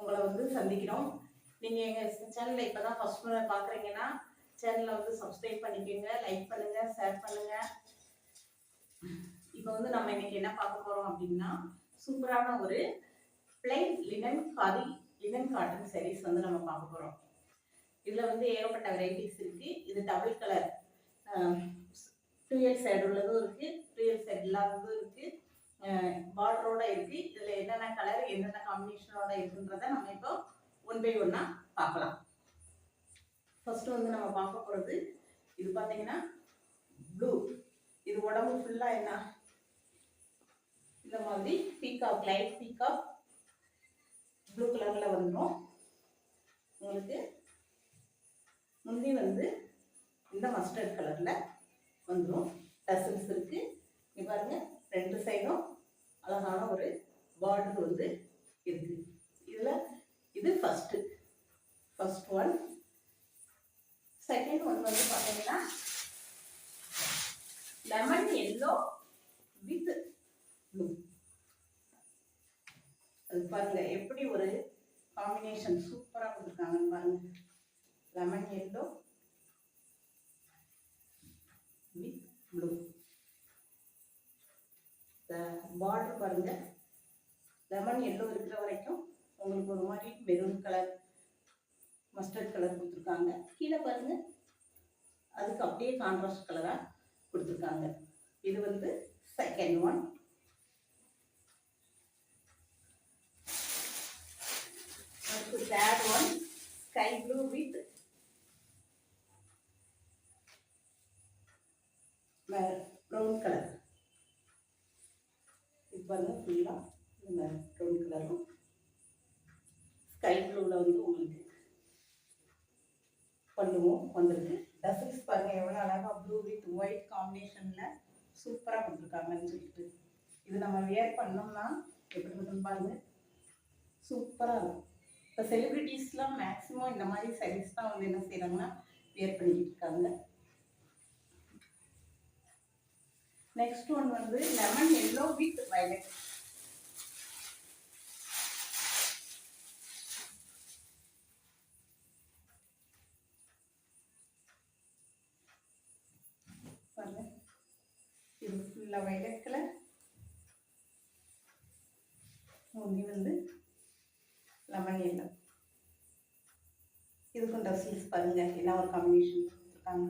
உங்களை வந்து சந்திக்கிறோம். நீங்கள் எங்கள் சேனலை இப்போ தான் ஃபஸ்ட் முறை பார்க்குறீங்கன்னா சேனலை வந்து சப்ஸ்கிரைப் பண்ணிக்கோங்க லைக் பண்ணுங்கள் ஷேர் பண்ணுங்கள் இப்போ வந்து நம்ம இன்னைக்கு என்ன பார்க்க போகிறோம் அப்படின்னா சூப்பரான ஒரு plain linen khadi linen cotton sarees வந்து நம்ம பார்க்க போகிறோம் இதில் வந்து ஏகப்பட்ட வெரைட்டிஸ் இருக்குது இது டபுள் கலர் டுயல் சைடு உள்ளதும் இருக்குது டுயல் சைடு இல்லாததும் இருக்குது பார்டரோட இருக்கு. இதில் என்னென்ன கலர் என்னென்ன காம்பினேஷனோட இருக்குன்றத நம்ம இப்போ ஒன் பை ஒன்னாக பார்க்கலாம். ஃபர்ஸ்ட் வந்து நம்ம பார்க்க போகிறது இது பார்த்தீங்கன்னா ப்ளூ இது உடம்பு ஃபுல்லாக என்ன? இந்த மாதிரி பீகாக் லைட் பீகாக் ப்ளூ கலரில் வந்துடும் உங்களுக்கு முந்தி வந்து இந்த மஸ்டர்ட் கலரில் வந்துடும் டசல்ஸ் இருக்குது இங்க பாருங்க ரெண்டு சைடும் அழகான ஒரு பார்டர் வந்து இருக்குது இதில் இது first first one second one வந்து பார்த்தீங்கன்னா லெமன் எல்லோ வித் ப்ளூ அது பாருங்க எப்படி ஒரு காம்பினேஷன் சூப்பராக கொடுத்துருக்காங்கன்னு பாருங்க. Lemon yellow with blue border பாருங்க. லெமன் எல்லோ இருக்கிற வரைக்கும் உங்களுக்கு ஒரு மாதிரி மெரூன் கலர் மஸ்டர்ட் கலர் கொடுத்துருக்காங்க. கீழே பாருங்க. அதுக்கு அப்படியே கான்ட்ராஸ்ட் கலராக கொடுத்துருக்காங்க. இது வந்து செகண்ட் ஒன் அடுத்து third one sky blue with brown colour இது ஃபுல்லாக இந்த ப்ரௌன் கலரும். ஸ்கை ப்ளூவில் வந்து உங்களுக்கு பண்ணுவோம் வந்திருக்கு. டசல்ஸ் பாருங்கள் எவ்வளோ அழகாக ப்ளூ வித் ஒயிட் காம்பினேஷனில் சூப்பராக கொடுத்துருக்காங்கன்னு சொல்லிட்டு. இது நம்ம வியர் பண்ணோம்னா எப்படி இருக்குன்னு பாருங்கள் சூப்பராக இருக்கும். இப்போ செலிப்ரிட்டிஸ்லாம் மேக்ஸிமம் இந்த மாதிரி சைஸ் தான் வந்து என்ன செய்கிறாங்கன்னா வியர் பண்ணிக்கிட்டு இருக்காங்க. நெக்ஸ்ட் ஒன் வந்து லெமன் எல்லோ வித் வயலட் பாருங்க. இது ஃபுல்லாக வைலட் கலர் வந்து லெமன் எல்லோ இதுக்கும் ட்ரெஸ்ஸஸ் பாருங்க. என்ன ஒரு காம்பினேஷன் கொடுத்துருக்காங்க.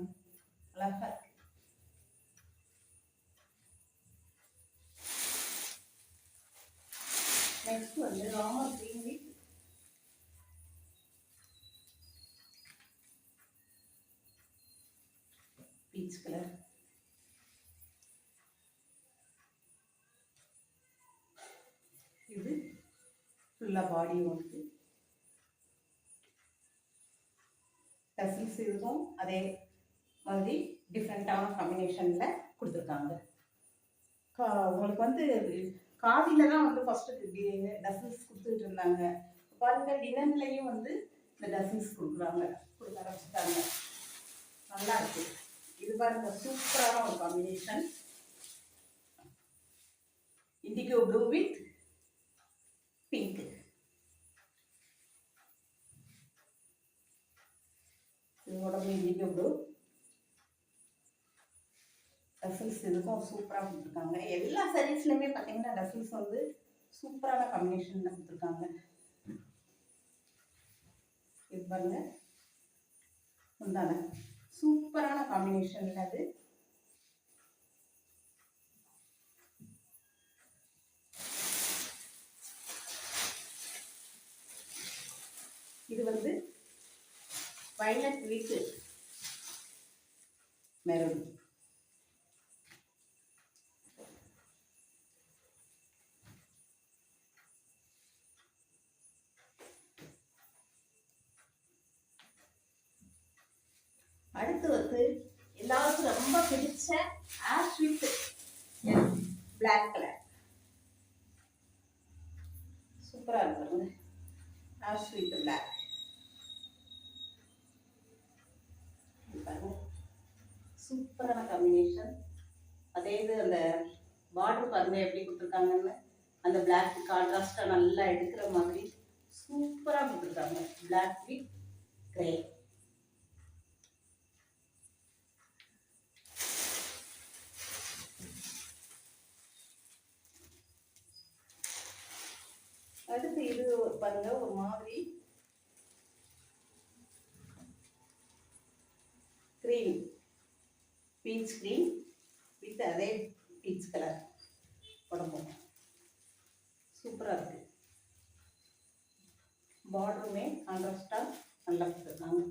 அழகா இருக்கு. நெக்ஸ்ட் வந்து Ramar green with peach colour இது ஃபுல்லாக பாடி வந்து டசில்ஸ் இதுவும் அதே மாதிரி டிஃப்ரெண்ட்டான காம்பினேஷனில் கொடுத்துருக்காங்க. கா உங்களுக்கு வந்து காதியில் தான் வந்து ஃபஸ்ட்டு டசன்ஸ் கொடுத்துட்டு இருந்தாங்க. பாருங்க டினன்லேயும் வந்து இந்த டசன்ஸ் கொடுக்குறாங்க. கொடுக்க ஆரம்பிச்சிட்டாங்க நல்லா இருக்கு. இது பாருங்க சூப்பரான ஒரு combination indigo blue with pink இதோட இண்டிகோ ப்ளூ டசில்ஸ் இதுக்கும் சூப்பராக கொடுத்துருக்காங்க. எல்லா சாரீஸ்லையுமே பார்த்தீங்கன்னா டசில்ஸ் வந்து சூப்பரான காம்பினேஷனில் கொடுத்துருக்காங்க. இது பாருங்க. உண்டான சூப்பரான காம்பினேஷனில் அது. இது வந்து வயலட் வீட்டு மெரூன் அடுத்து வந்து எல்லாருக்கும் ரொம்ப பிடிச்ச ஆஷ் வித் பிளாக் கலர் சூப்பராக இருக்குங்க ஆஷ் வித் பிளாக் சூப்பரான காம்பினேஷன் அதே இது அந்த பார்டர் பாருங்க எப்படி கொடுத்துருக்காங்கன்னு. அந்த பிளாக் கான்ட்ராஸ்டாக நல்லா எடுக்கிற மாதிரி சூப்பராக கொடுத்துருக்காங்க. பிளாக் வித் கிரே இது ஒரு பாருங்க ஒரு மாதிரி. கிரீம் பீச் கிரீம் வித் அதே பீச் கலர் உடம்பு சூப்பராக இருக்கு. பார்டருமே கான்ட்ராஸ்டாக நல்லா இருக்குது நாங்கள்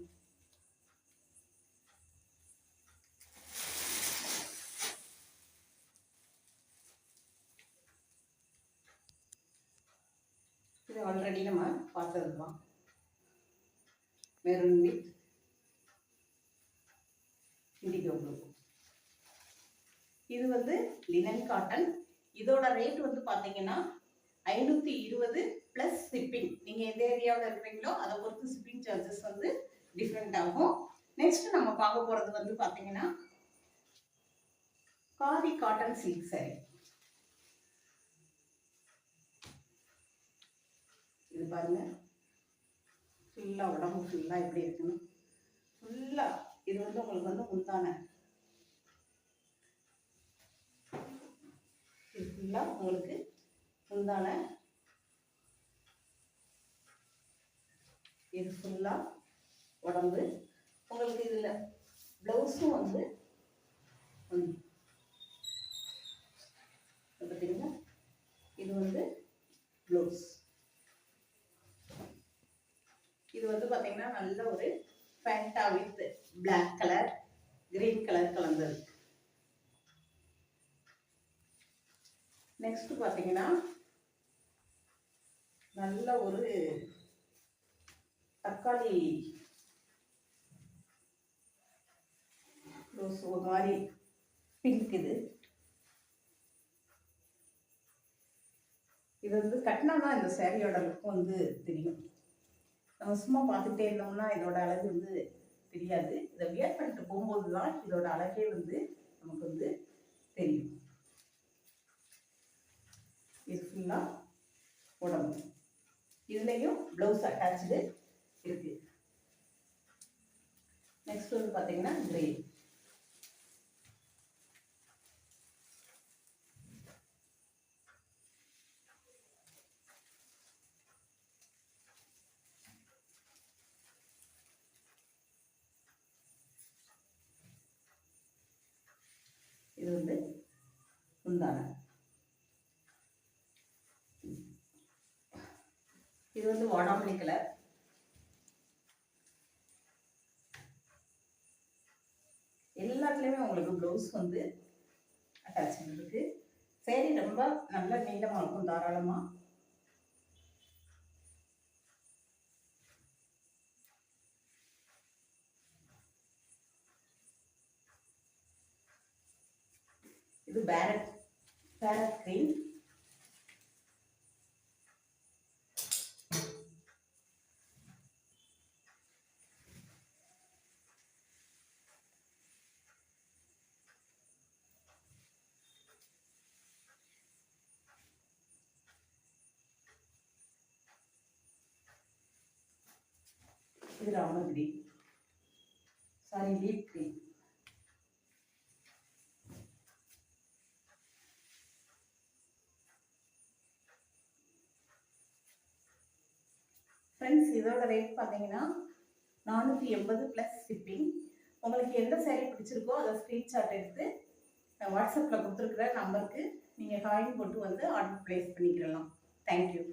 ஆல்ரெடி நம்ம பார்த்தது தான் மெரூன் வித் இண்டிகோ ப்ளூ இது வந்து லினன் காட்டன் இதோட ரேட் வந்து பார்த்தீங்கன்னா ஐநூற்றி இருபது ப்ளஸ் ஷிப்பிங் நீங்கள் எந்த ஏரியாவில் இருக்கிறீங்களோ அதை பொறுத்து ஷிப்பிங் சார்ஜஸ் வந்து டிஃப்ரெண்ட் ஆகும். நெக்ஸ்ட் நம்ம பார்க்க போகிறது வந்து பார்த்தீங்கன்னா காதி காட்டன் சில்க் saree. பாருங்கள் பாருங்க ஃபுல்லாக உடம்பு ஃபுல்லாக எப்படி இருக்குன்னு. ஃபுல்லாக இது வந்து உங்களுக்கு வந்து முந்தான. இது ஃபுல்லாக உங்களுக்கு முந்தான. இது ஃபுல்லாக உடம்பு. உங்களுக்கு இதில் ப்ளவுஸும் வந்து பார்த்தீங்கன்னா இது வந்து ப்ளவுஸ் இது வந்து பார்த்தீங்கன்னா நல்ல ஒரு Fanta with black colour green colour கலந்தது நெக்ஸ்ட் பார்த்தீங்கன்னா நல்ல ஒரு தக்காளி ரோஸ் ஒரு மாதிரி பிங்க் இது. இது வந்து கட்டினா தான் இந்த சேரீயோட லுக் வந்து தெரியும். நம்ம சும்மா பார்த்துட்டே இருந்தோம்னா இதோட அழகு வந்து தெரியாது. இதை வியர் பண்ணிட்டு போகும்போது தான் இதோட அழகே வந்து நமக்கு வந்து தெரியும். இது ஃபுல்லாக உடம்பு. இதுலேயும் ப்ளவுஸ் அட்டாச்சு இருக்கு. நெக்ஸ்ட் வந்து பார்த்தீங்கன்னா கிரே இது வந்து உந்தான இது வந்து வாடாமல்லி கலர் எல்லாத்துலேயுமே உங்களுக்கு ப்ளவுஸ் வந்து அட்டாச்மெண்ட் இருக்குது சேரீ ரொம்ப நல்ல நீளமாக இருக்கும் தாராளமாக இது பேரட் பேரட் கிரீம் இது Ramar green sorry leaf green இதோட ரேட் பார்த்தீங்கன்னா நானூற்றி எண்பது ப்ளஸ் ஷிப்பிங் உங்களுக்கு எந்த சேரீ பிடிச்சிருக்கோ அதை ஸ்க்ரீன்ஷாட் எடுத்து வாட்ஸ்அப்பில் கொடுத்துருக்குற நம்பருக்கு நீங்கள் காயின் போட்டு வந்து ஆர்டர் ப்ளேஸ் பண்ணிக்கிறலாம் தேங்க்யூ